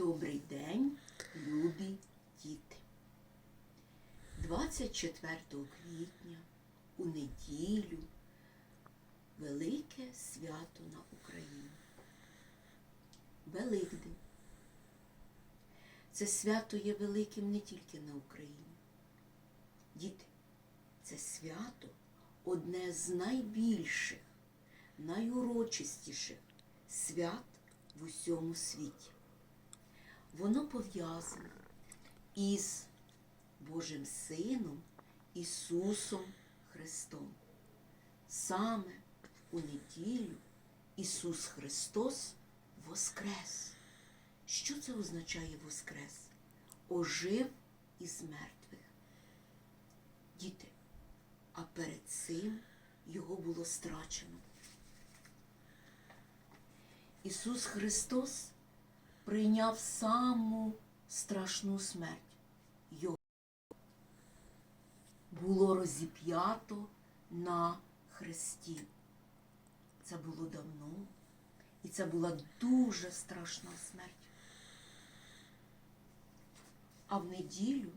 Добрий день, любі діти. 24 квітня у неділю велике свято на Україні. Великдень. Це свято є великим не тільки на Україні. Діти, це свято одне з найбільших, найурочистіших свят в усьому світі. Воно пов'язане із Божим Сином Ісусом Христом. Саме у неділю Ісус Христос воскрес. Що це означає воскрес? Ожив із мертвих. Діти, а перед цим його було страчено. Ісус Христос прийняв саму страшну смерть. Його було розіп'ято на хресті. Це було давно, і це була дуже страшна смерть. А в неділю,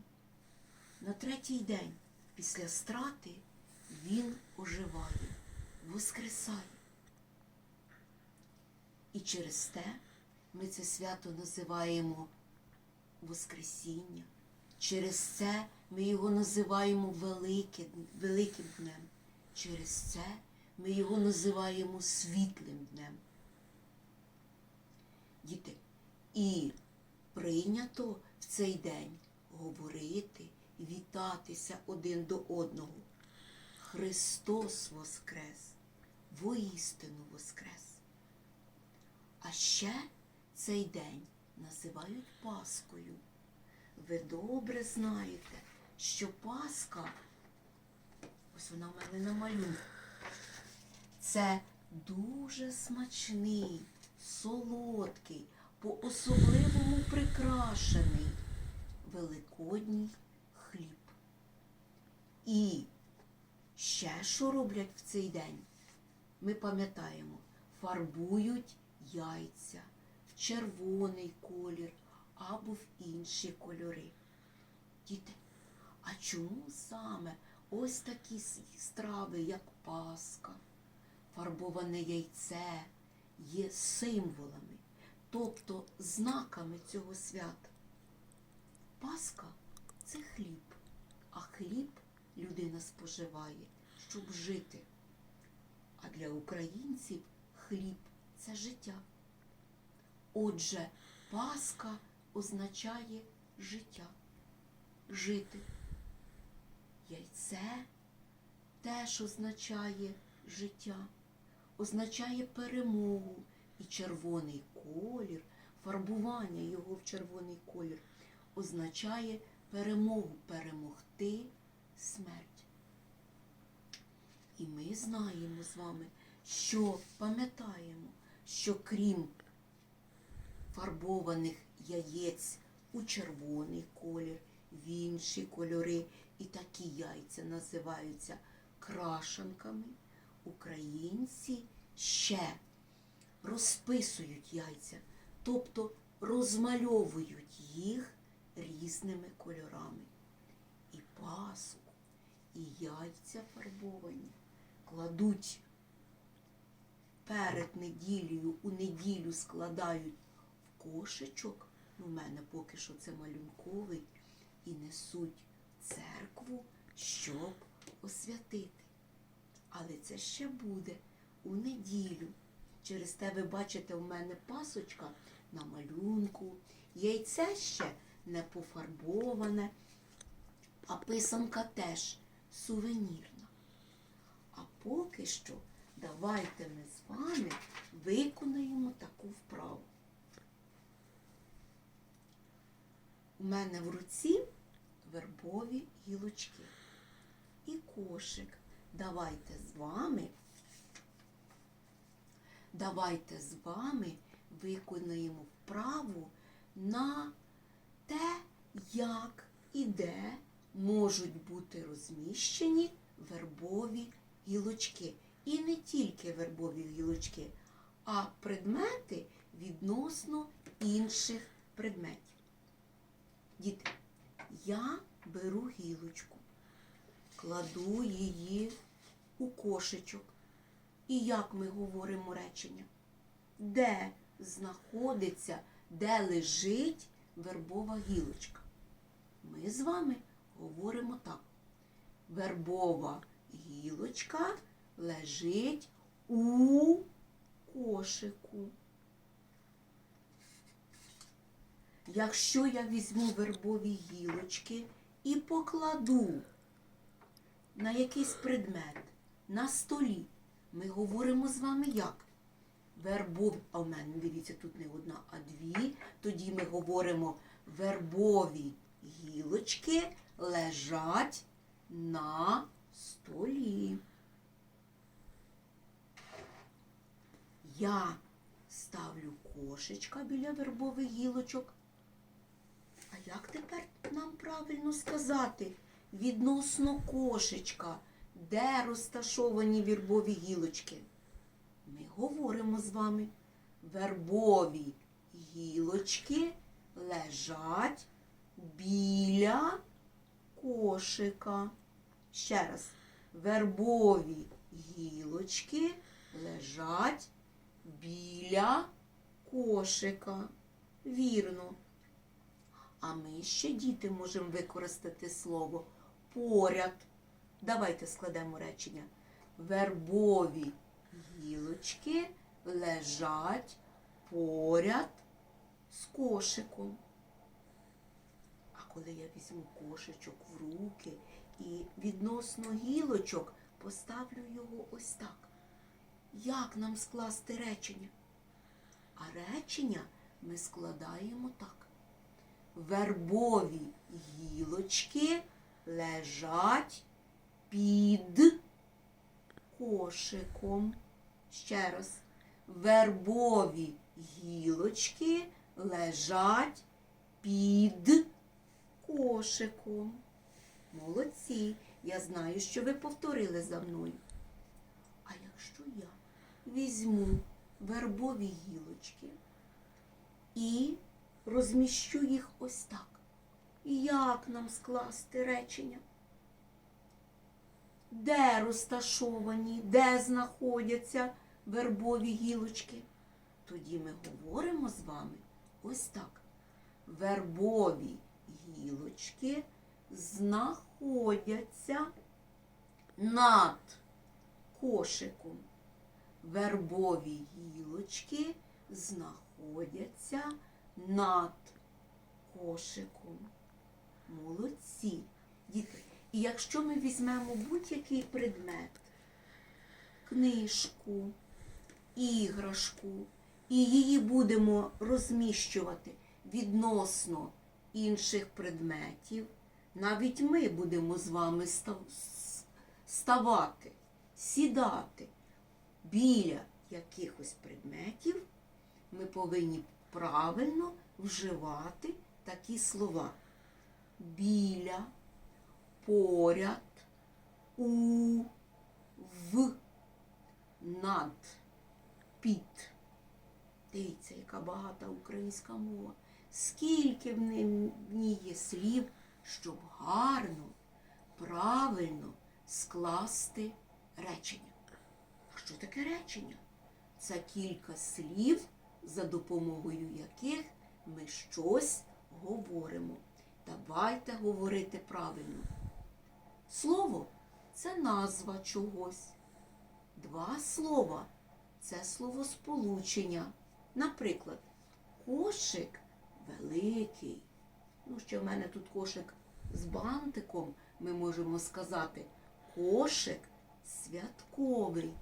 на третій день після страти, він оживає, воскресає. І через те ми це свято називаємо Воскресіння. Через це ми його називаємо Велике- Великим Днем. Через це ми його називаємо світлим днем. Діти, і прийнято в цей день говорити, вітатися один до одного. Христос Воскрес, воістину Воскрес. А ще цей день називають Паскою. Ви добре знаєте, що Пасха, ось вона в мене на малюнку, це дуже смачний, солодкий, по-особливому прикрашений великодній хліб. І ще що роблять в цей день? Ми пам'ятаємо, фарбують яйця червоний колір або в інші кольори. Діти, а чому саме ось такі страви, як паска, фарбоване яйце, є символами, тобто знаками цього свята? Паска це хліб, а хліб людина споживає, щоб жити. А для українців хліб це життя. Отже, Пасха означає життя, жити. Яйце теж означає життя, означає перемогу і червоний колір, фарбування його в червоний колір означає перемогу, перемогти смерть. І ми знаємо з вами, що пам'ятаємо, що крім фарбованих яєць у червоний колір, в інші кольори, і такі яйця називаються крашанками, українці ще розписують яйця, тобто розмальовують їх різними кольорами. І паску, і яйця фарбовані кладуть перед неділею, у неділю складають кошечок, ну, в мене поки що це малюнковий, і несуть церкву, щоб освятити. Але це ще буде у неділю. Через те ви бачите, в мене пасочка на малюнку, яйце ще не пофарбоване, а писанка теж сувенірна. А поки що давайте ми з вами виконаємо таку вправу. У мене в руці вербові гілочки і кошик. Давайте з вами, давайте з вами виконаємо вправу на те, як і де можуть бути розміщені вербові гілочки. І не тільки вербові гілочки, а предмети відносно інших предметів. Діти, я беру гілочку, кладу її у кошечок. І як ми говоримо речення? Де знаходиться, де лежить вербова гілочка? Ми з вами говоримо так. Вербова гілочка лежить у кошику. Якщо я візьму вербові гілочки і покладу на якийсь предмет на столі, ми говоримо з вами як? Вербові, а в мене, дивіться, тут не одна, а дві. Тоді ми говоримо вербові гілочки лежать на столі. Я ставлю кошечка біля вербових гілочок. Як тепер нам правильно сказати відносно кошечка, де розташовані вербові гілочки? Ми говоримо з вами. Вербові гілочки лежать біля кошика. Ще раз. Вербові гілочки лежать біля кошика. Вірно. А ми ще, діти, можемо використати слово поряд. Давайте складемо речення. Вербові гілочки лежать поряд з кошиком. А коли я візьму кошечок в руки і відносно гілочок поставлю його ось так. Як нам скласти речення? А речення ми складаємо так. Вербові гілочки лежать під кошиком. Ще раз. Вербові гілочки лежать під кошиком. Молодці. Я знаю, що ви повторили за мною. А якщо я візьму вербові гілочки і розміщу їх ось так, як нам скласти речення? Де розташовані, де знаходяться вербові гілочки? Тоді ми говоримо з вами ось так. Вербові гілочки знаходяться над кошиком. Вербові гілочки знаходяться над кошиком. Молодці. Діти, і якщо ми візьмемо будь-який предмет, книжку, іграшку, і її будемо розміщувати відносно інших предметів, навіть ми будемо з вами ставати, сідати біля якихось предметів, ми повинні правильно вживати такі слова. Біля, поряд, у, в, над, під. Дивіться, яка багата українська мова. Скільки в ній є слів, щоб гарно, правильно скласти речення. А що таке речення? Це кілька слів, за допомогою яких ми щось говоримо. Давайте говорити правильно. Слово це назва чогось. Два слова це словосполучення. Наприклад, кошик великий. Ну, ще в мене тут кошик з бантиком. Ми можемо сказати кошик святковий.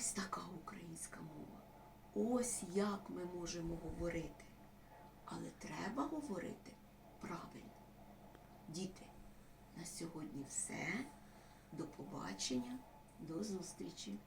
Ось така українська мова. Ось як ми можемо говорити. Але треба говорити правильно. Діти, на сьогодні все. До побачення, до зустрічі.